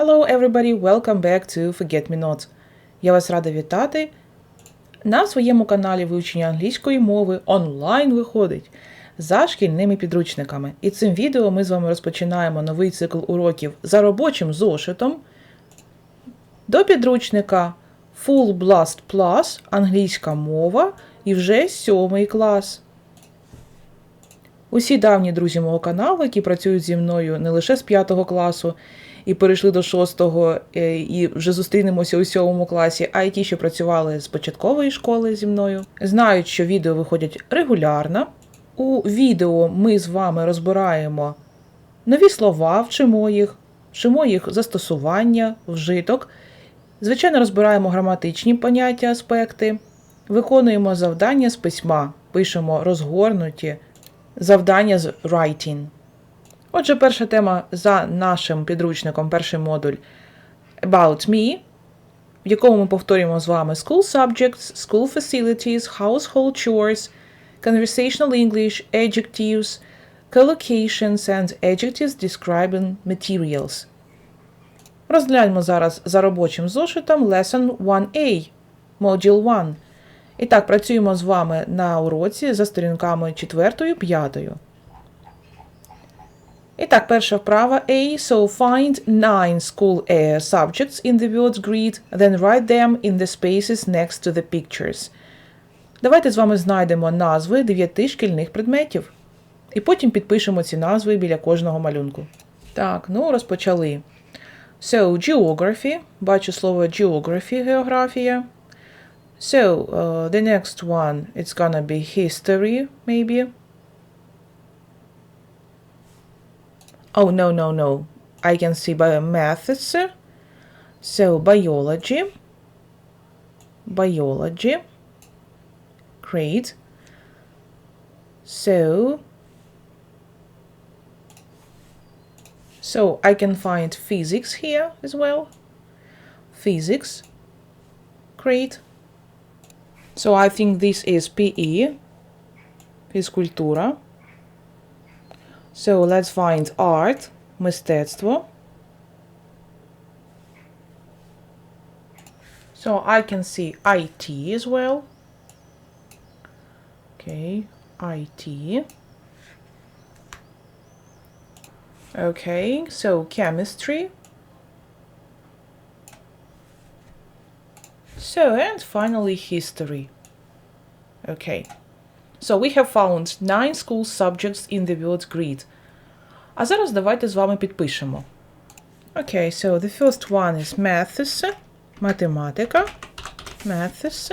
Hello everybody, welcome back to Forget Me Not. Я вас рада вітати на своєму каналі вивчення англійської мови онлайн виходить за шкільними підручниками. І цим відео ми з вами розпочинаємо новий цикл уроків за робочим зошитом до підручника Full Blast Plus англійська мова і вже сьомий клас. Усі давні друзі мого каналу, які працюють зі мною не лише з 5 класу і перейшли до 6 е, і вже зустрінемося у 7 класі, а й ті, що працювали з початкової школи зі мною, знають, що відео виходять регулярно. У відео ми з вами розбираємо нові слова, вчимо їх, вчимо їх застосування, вжиток. Звичайно, розбираємо граматичні поняття, аспекти, виконуємо завдання з письма, пишемо розгорнуті завдання з writing. Отже, перша тема за нашим підручником, перший модуль About Me, в якому ми повторюємо з вами School Subjects, School Facilities, Household Chores, Conversational English, Adjectives, Collocations and Adjectives Describing Materials. Розгляньмо зараз за робочим зошитом Lesson 1A, Module 1. І так, працюємо з вами на уроці за сторінками 4 5. І так, перша вправа A. So find nine school air subjects in the words grid, then write them in the spaces next to the pictures. Давайте з вами знайдемо назви дев'яти шкільних предметів. І потім підпишемо ці назви біля кожного малюнку. Так, ну розпочали. So, geography. Бачу слово geography, географія. So, uh, the next one, it's gonna be history, maybe. Oh, no, no, no. I can see biomaths. So, biology. Biology. Great. So, so I can find physics here as well. Physics. Great. So I think this is PE, фізкультура. So let's find art, мистецтво. So I can see IT as well. Okay, IT. Okay, so chemistry. So, and finally history. Okay. So we have found nine school subjects in the word grid. А зараз давайте з вами підпишемо. Okay, so the first one is maths, математика, maths.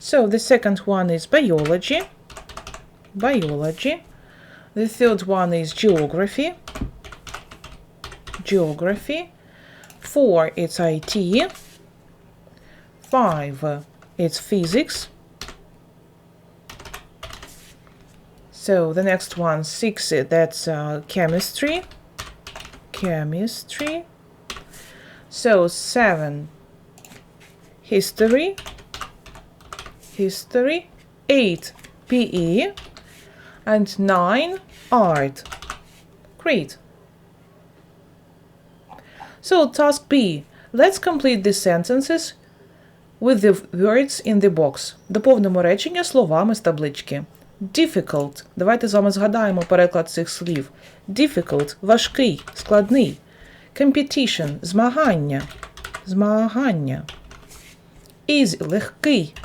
So the second one is biology, biology. The third one is geography, geography. Four, it's IT. Five, uh, it's physics. So the next one, six, uh, that's uh, chemistry. Chemistry. So seven, history. History. Eight, PE. And nine, art. Great. So task B. Let's complete these sentences with the words in the box. Доповнимо речення словами з таблички. Difficult. Давайте з вами згадаємо переклад цих слів. Difficult важкий, складний. Competition змагання. Змагання. Easy легкий.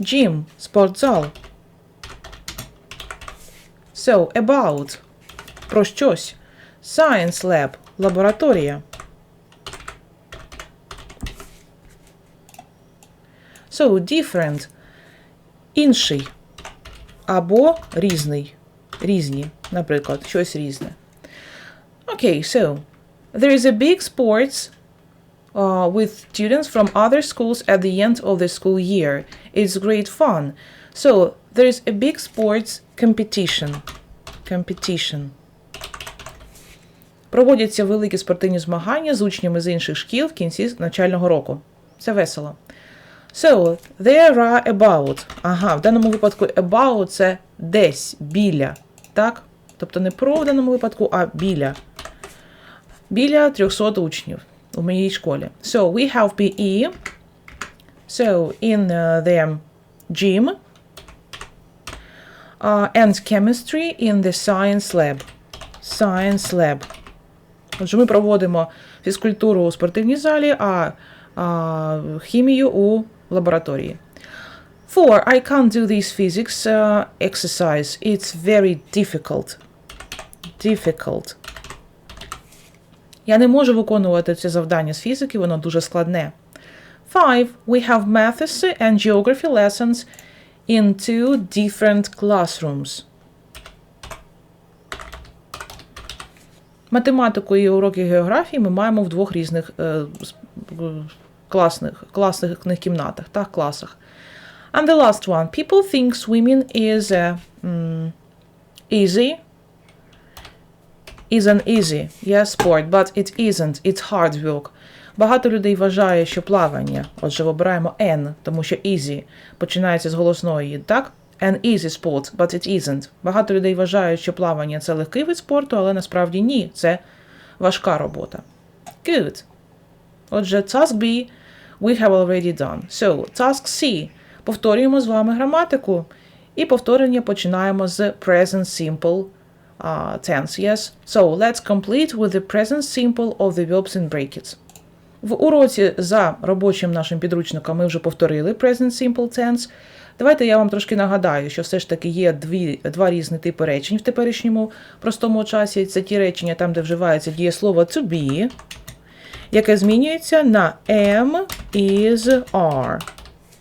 Gym спортзал. So, about про щось. Science lab лабораторія. So, different інший або різний. Різні, наприклад, щось різне. Okay, so there is a big sports uh, with students from other schools at the end of the school year. It's great fun. So there is a big sports competition. Competition. Проводяться великі спортивні змагання з учнями з інших шкіл в кінці навчального року. Це весело. So, there are about. Ага, в даному випадку about це десь, біля. Так? Тобто не про в даному випадку, а біля. біля 300 учнів у моїй школі. So we have PE. So in uh, the gym. Uh, and chemistry in the science lab. Science lab. Отже, ми проводимо фізкультуру у спортивній залі, а, а хімію у лабораторії. Four, I can't do this physics uh, exercise. It's very difficult. Difficult. Я не можу виконувати це завдання з фізики, воно дуже складне. Five, we have maths and geography lessons in two different classrooms. Математику і уроки географії ми маємо в двох різних е, е, класних, класних кімнатах, так, класах. And the last one. People think swimming is uh, mm, easy. Is an easy, yes, sport, but it isn't. It's hard work. Багато людей вважає, що плавання, отже, вибираємо N, тому що easy починається з голосної, так? An easy sport, but it isn't. Багато людей вважають, що плавання це легкий вид спорту, але насправді ні, це важка робота. Good. Отже, task B we have already done. So, task C. Повторюємо з вами граматику. І повторення починаємо з present simple uh, tense. Yes? So, let's complete with the present simple of the verbs in brackets. В уроці за робочим нашим підручником ми вже повторили present simple tense. Давайте я вам трошки нагадаю, що все ж таки є дві, два різні типи речень в теперішньому простому часі. Це ті речення, там, де вживається дієслово to be, яке змінюється на am, is, are.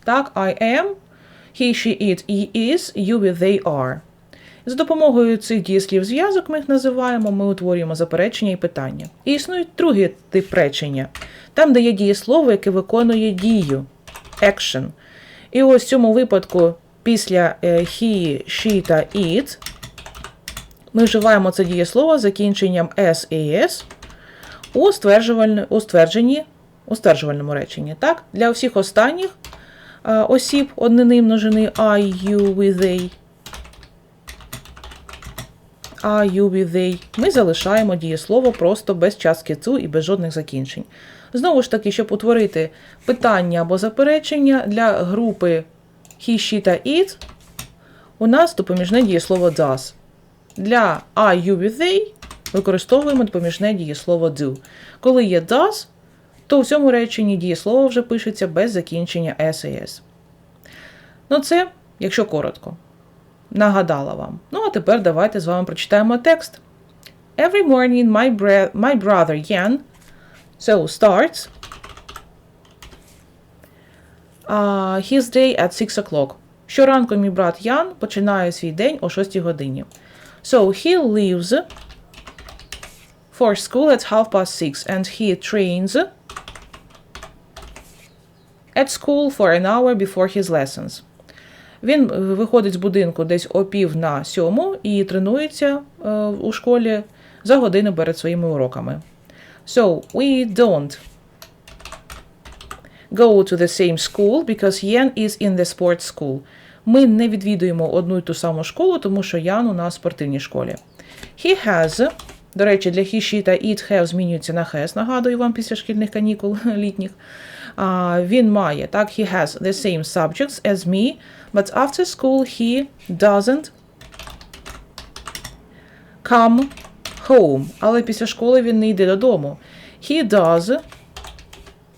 Так, I am, he, she, it, he is, you, we, they are. За допомогою цих дієслів зв'язок ми їх називаємо, ми утворюємо заперечення і питання. І існує другий тип речення, там, де є дієслово, яке виконує дію action. І ось в цьому випадку після е, he, she та it ми вживаємо це дієслово з закінченням s і s у, стверджувальне- у, стверджувальному реченні. Так? Для всіх останніх е, осіб однини множини I, you, we, they а, you, we, they, ми залишаємо дієслово просто без частки цу і без жодних закінчень. Знову ж таки, щоб утворити питання або заперечення для групи he, she та it, у нас допоміжне дієслово does. Для I, you, we, they використовуємо допоміжне дієслово do. Коли є does, то в цьому реченні дієслово вже пишеться без закінчення s. Ну, це, якщо коротко нагадала вам. Ну, а тепер давайте з вами прочитаємо текст. Every morning my, my brother Jan so starts uh, his day at 6 o'clock. Щоранку мій брат Ян починає свій день о 6 годині. So he leaves for school at half past six and he trains at school for an hour before his lessons. Він виходить з будинку десь о пів на сьому і тренується е, у школі за годину перед своїми уроками. So, we don't go to the same school because Yen is in the sports school. Ми не відвідуємо одну й ту саму школу, тому що Ян у нас в спортивній школі. He has, до речі, для he, та it have змінюється на has, нагадую вам після шкільних канікул літніх. А, він має, так, he has the same subjects as me, but after school he doesn't come home. Але після школи він не йде додому. He does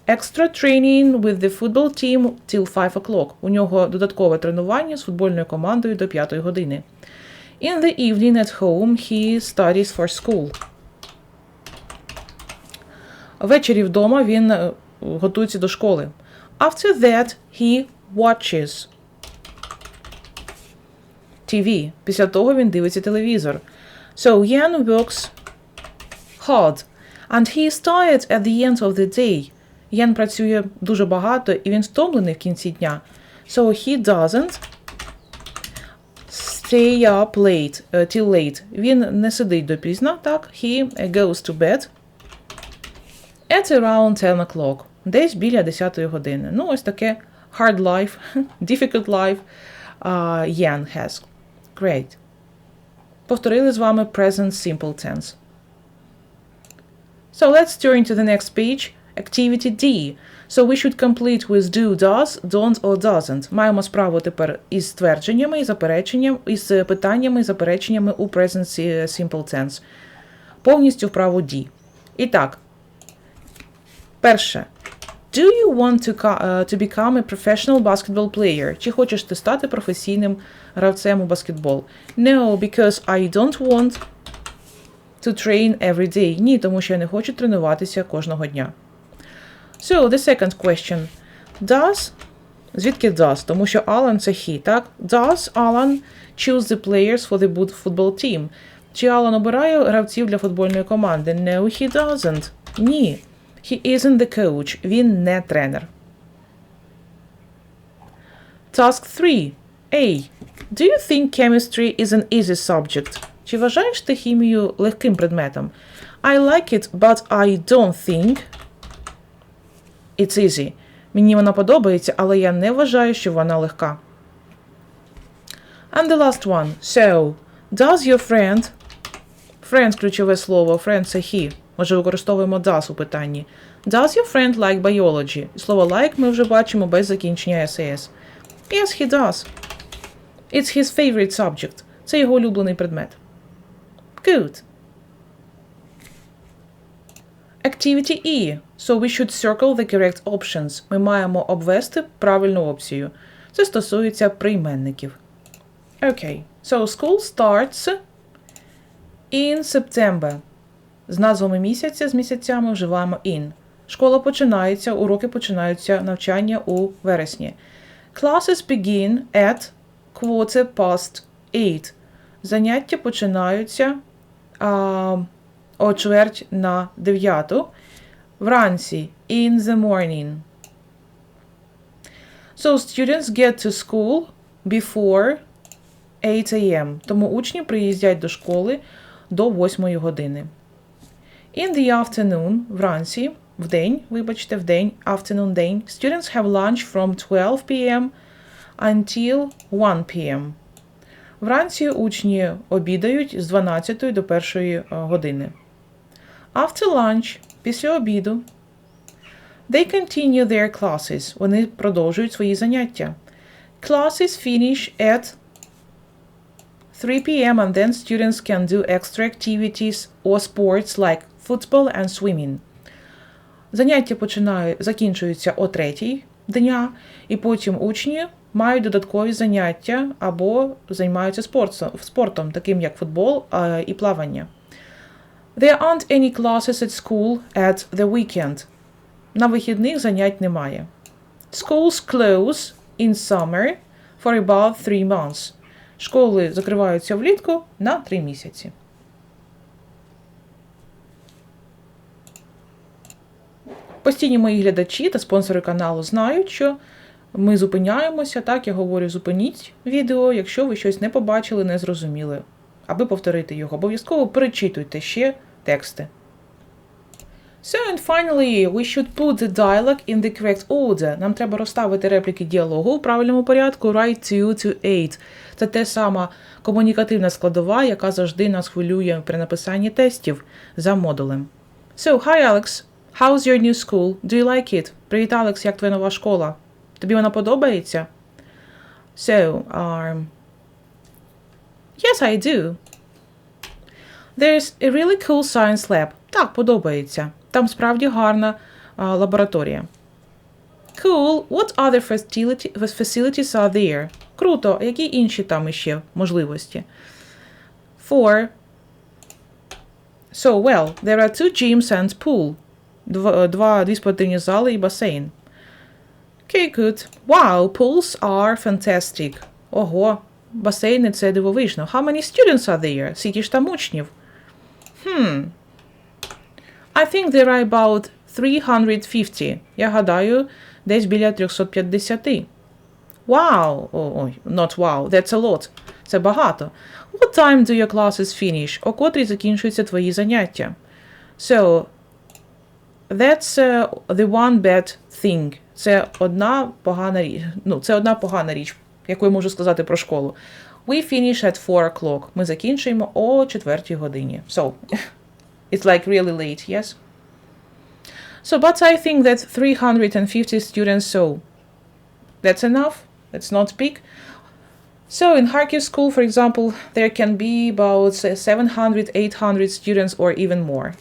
extra training with the football team till 5 o'clock. У нього додаткове тренування з футбольною командою до 5 години. In the evening at home he studies for school. Ввечері вдома він е, готується до школи. After that he watches TV. Після того він дивиться телевізор. So Jan works hard. And he is tired at the end of the day. Ян працює дуже багато і він втомлений в кінці дня. So he doesn't stay up late, uh, till late. Він не сидить допізно, так? He goes to bed at around 10 o'clock. Десь біля 10 години. Ну, ось таке hard life, difficult life uh, Jan has. Great. Повторили з вами present simple tense. So let's turn to the next page. Activity D. So we should complete with do, does, don't or doesn't. Маємо справу тепер із твердженнями і запереченням, із е, питаннями і запереченнями у present simple tense. Повністю вправу D. І так. Перше. Do you want to, е, to become a professional basketball player? Чи хочеш ти стати професійним гравцем у баскетбол? No, because I don't want to train every day. Ні, тому що я не хочу тренуватися кожного дня. So, the second question. Does, звідки does? Тому що Alan це he, так? Does Alan choose the players for the boot- football team? Чи Алан обирає гравців для футбольної команди? No, he doesn't. Ні. He isn't the coach. Він не тренер. Task 3. A. Do you think chemistry is an easy subject? Чи вважаєш ти хімію легким предметом? I like it, but I don't think It's easy. Мені вона подобається, але я не вважаю, що вона легка. And the last one. So, does your friend Friend – ключове слово, friend – це he. Може, використовуємо does у питанні. Does your friend like biology? Слово like ми вже бачимо без закінчення SAS. Yes, he does. It's his favorite subject. Це його улюблений предмет. Good. Activity E. So we should circle the correct options. Ми маємо обвести правильну опцію. Це стосується прийменників. Okay. So school starts in September. З назвами місяця, з місяцями вживаємо in. Школа починається, уроки починаються, навчання у вересні. Classes begin at quarter past eight. Заняття починаються а, о чверть на дев'яту. Вранці in the morning. So students get to school before 8 a.m. Тому учні приїздять до школи до 8 години. In the afternoon, вранці, в день, вибачте, в день, afternoon день, students have lunch from 12 p.m. until 1 p.m. Вранці учні обідають з 12 до 1 години. After lunch, після обіду, they continue their classes. Вони продовжують свої заняття. Classes finish at 3 p.m. and then students can do extra activities or sports like football and swimming. Заняття починають, закінчуються о 3 дня, і потім учні мають додаткові заняття або займаються спортом, таким як футбол і плавання. There aren't any classes at school at the weekend. На вихідних занять немає. Schools close in summer for about three months. Школи закриваються влітку на три місяці. Постійні мої глядачі та спонсори каналу знають, що ми зупиняємося. Так, я говорю, зупиніть відео, якщо ви щось не побачили, не зрозуміли. Аби повторити його, обов'язково перечитуйте ще тексти. So, and finally, we should put the dialogue in the correct order. Нам треба розставити репліки діалогу у правильному порядку right to to eight. Це те сама комунікативна складова, яка завжди нас хвилює при написанні тестів за модулем. So, hi Alex, how's your new school? Do you like it? Привіт, Алекс, як твоя нова школа? Тобі вона подобається? So, um, yes, I do. There's a really cool science lab. Так, подобається. Там справді гарна а, лабораторія. Cool. What other facilities are there? Круто. Які інші там іще можливості? Four. So, well, there are two gyms and pool. Два, два дві спортивні зали і басейн. Okay, good. Wow, pools are fantastic. Ого, басейни це дивовижно. How many students are there? Скільки ж там учнів? Hmm. I think there are about 350. Я гадаю, десь біля 350. Wow! Ой, not wow, that's a lot. Це багато. What time do your classes finish? О котрій закінчуються твої заняття? So, that's uh, the one bad thing. Це одна погана річ. Ну, це одна погана річ, яку я можу сказати про школу. We finish at 4 o'clock. Ми закінчуємо о 4 годині. So, it's like really late, yes? So, but I think that 350 students, so that's enough. That's not big. So, in Kharkiv school, for example, there can be about say, 700, 800 students or even more.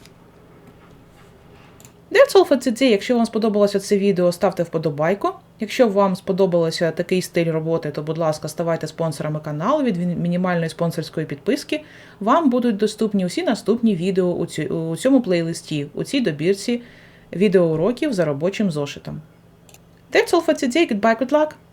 Today. Якщо вам сподобалося це відео, ставте вподобайку. Якщо вам сподобалося такий стиль роботи, то, будь ласка, ставайте спонсорами каналу від мінімальної спонсорської підписки. Вам будуть доступні усі наступні відео у, цю, у цьому плейлисті, у цій добірці відеоуроків за робочим зошитом. That's all for today. Goodbye, good luck!